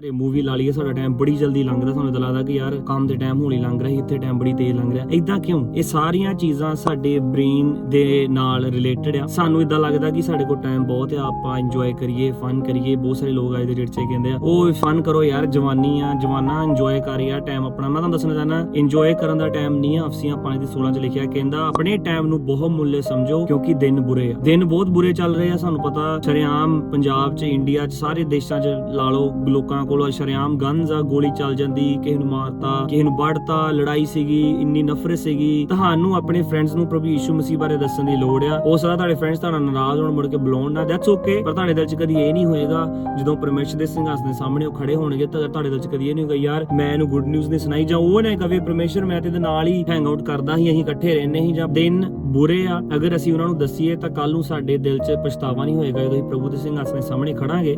ਘਰੇ ਮੂਵੀ ਲਾ ਲਈਏ, ਸਾਡਾ ਟਾਈਮ ਬੜੀ ਜਲਦੀ ਲੰਘਦਾ, ਸਾਨੂੰ ਤਾਂ ਲੱਗਦਾ ਕਿ ਯਾਰ ਕੰਮ ਦੇ ਟਾਈਮ ਹੋਣੀ ਲੰਘ ਰਿਹਾ ਸੀ, ਇੱਥੇ ਟਾਈਮ ਬੜੀ ਤੇਜ਼ ਲੰਘ ਰਿਹਾ। ਇਦਾਂ ਕਿਉਂ? ਇਹ ਸਾਰੀਆਂ ਚੀਜ਼ਾਂ ਸਾਡੇ ਬ੍ਰੇਨ ਦੇ ਨਾਲ ਰਿਲੇਟਡ ਆ। ਸਾਨੂੰ ਇਦਾਂ ਲੱਗਦਾ ਕਿ ਸਾਡੇ ਕੋਲ ਟਾਈਮ ਬਹੁਤ ਆ, ਆਪਾਂ ਇੰਜੋਏ ਕਰੀਏ ਫਨ ਕਰੀਏ। ਬਹੁਤ ਸਾਰੇ ਲੋਕ ਅੱਜ ਦੇ ਡੇਟ 'ਚ ਕਹਿੰਦੇ ਆ ਉਹ ਫਨ ਕਰੋ ਯਾਰ, ਜਵਾਨੀ ਆ, ਜਵਾਨਾ ਇੰਜੋਏ ਕਰ ਯਾਰ ਟਾਈਮ ਆਪਣਾ। ਮੈਂ ਤੁਹਾਨੂੰ ਦੱਸਣਾ ਚਾਹਨਾ ਇੰਜੋਏ ਕਰਨ ਦਾ ਟਾਈਮ ਨਹੀਂ ਆ ਅਫਸੀਆਂ ਪਾਣੀ ਦੀ 16 ਚ ਲਿਖਿਆ, ਕਹਿੰਦਾ, ਆਪਣੇ ਟਾਈਮ ਨੂੰ ਬਹੁਤ ਮੁੱਲੇ ਸਮਝੋ, ਕਿਉਂਕਿ ਦਿਨ ਬੁਰੇ ਆ। ਦਿਨ ਬਹੁਤ ਬੁਰੇ ਚੱਲ ਰਹੇ ਆ, ਸਾਨੂੰ ਪਤਾ, ਸ਼ਰੇਆਮ ਪੰਜਾਬ 'ਚ ਇੰਡੀਆ 'ਚ, ਸਾਰੇ ਦੇਸ਼ਾਂ 'ਚ ਲਾ ਲਓ, ਲੋਕਾਂ ਕੋਲ ਸ਼ਰੇਆਮ ਗਨਜ਼ ਆ ਗੋਲੀ ਚੱਲ ਜਾਂਦੀ, ਕਿਸੇ ਨੂੰ ਮਾਰਤਾ, ਕਿਸੇ ਨੂੰ ਵੜਤਾ ਲੜਾਈ ਸੀਗੀ, ਇੰਨੀ ਨਫ਼ਰਤ ਸੀਗੀ। ਤੁਹਾਨੂੰ ਆਪਣੇ ਫਰੈਂਡਸ ਨੂੰ ਪ੍ਰਭੂ ਯੀਸ਼ੂ ਮਸੀਹ ਬਾਰੇ ਦੱਸਣ ਦੀ ਲੋੜ ਆ। ਹੋ ਸਕਦਾ ਤੁਹਾਡੇ ਫਰੈਂਡਸ ਤੁਹਾਡਾ ਨਾਰਾਜ਼ ਹੋਣ, ਮੁੜ ਕੇ ਬੁਲਾਉਣ ਨਾ ਦੈਟਸ ਓਕੇ ਪਰ ਤੁਹਾਡੇ ਦਿਲ 'ਚ ਕਦੀ ਇਹ ਨਹੀਂ ਹੋਏਗਾ, ਜਦੋਂ ਪਰਮੇਸ਼ਰ ਦੇ ਸਿੰਘਾਸਨ ਦੇ ਸਾਹਮਣੇ ਉਹ ਖੜੇ ਹੋਣਗੇ, ਤਾਂ ਤੁਹਾਡੇ ਦਿਲ 'ਚ ਕਦੀ ਇਹ ਨਹੀਂ ਹੋਏਗਾ, ਯਾਰ, ਮੈਂ ਇਹਨੂੰ ਗੁੱਡ ਨਿਊਜ਼ ਨਹੀਂ ਸੁਣਾਈ, ਜਾਂ ਉਹ ਨਾ ਕਵੇ, ਪਰਮੇਸ਼ਰ, ਮੈਂ ਤੇ ਇਹਦੇ ਨਾਲ ਹੀ ਹੈਂਗ ਆਊਟ ਕਰਦਾ ਸੀ, ਅਸੀਂ ਇਕੱਠੇ ਰਹਿੰਦੇ ਸੀ, ਜਾਂ ਦਿਨ ਬੁਰੇ ਆ। ਅਗਰ ਅਸੀਂ ਉਹਨਾਂ ਨੂੰ ਦੱਸੀਏ, ਤਾਂ ਕੱਲ ਨੂੰ ਸਾਡੇ ਦਿਲ 'ਚ ਪਛਤਾਵਾ ਨਹੀਂ ਹੋਏਗਾ ਜਦੋਂ ਅਸੀਂ ਪ੍ਰਭੂ ਦੇ ਸਿੰਘਾਸਨ ਦੇ ਸਾਹਮਣੇ ਖੜਾਂਗੇ।